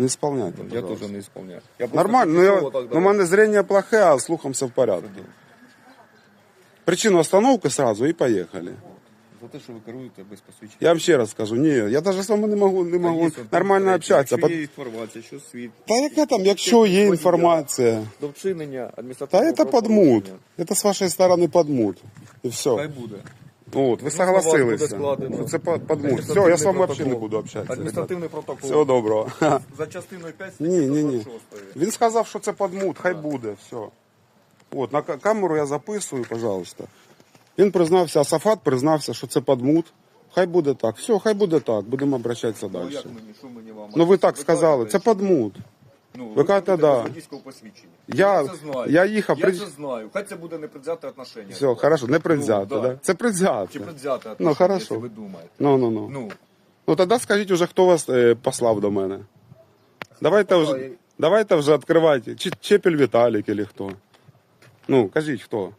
Не исполняйте, Я пожалуйста. тоже не исполняю. Я просто Нормально, ну, я, пішов отак ну, у далі. мене зрение плохое, а з слухом все в порядку. Причину остановки сразу і поїхали. За те, що ви керуєте без посвідчення. Я вам ще раз скажу, ні, я навіть з вами не можу, не Та можу є от нормально третє, общатися. Якщо Пот- є інформація, що світ Та яка там, якщо є інформація? до вчинення Та адміністративного це подмут. правопорушення, Это с вашей стороны подмут. І Хай все. буде. От, ви Ну, согласилися, що це под- подмут. Все, я з вами взагалі не буду общатися. Адміністративний протокол. Всього доброго. За частиною 5 Ні, ні, ні. 126. Він сказав, що це подмут, хай буде, все. От, на ка- камеру я записую, пожалуйста. Він признався, Асафат признався, що це подмут. Хай буде так. Все, хай буде так. Будемо обращатися Ну далі. як мені, що мені вам? Ну ви так сказали, це подмут. Ну, ви кажете, да. водійського посвідчення. Я- це знаю. я їхав, Я при- це знаю. Хай це буде непредзяте отношення. Все, хорошо, не предвзято, Ну, да. да. Це предвзято. Чи предзяте отношення, Ну, хорошо. якщо ви думаєте. Ну, ну, ну. Ну, Ну тоді скажіть уже, хто вас е, послав до мене. Давайте вже, давайте вже відкривайте. Чи Чепель Віталік или хто. Ну, кажіть хто.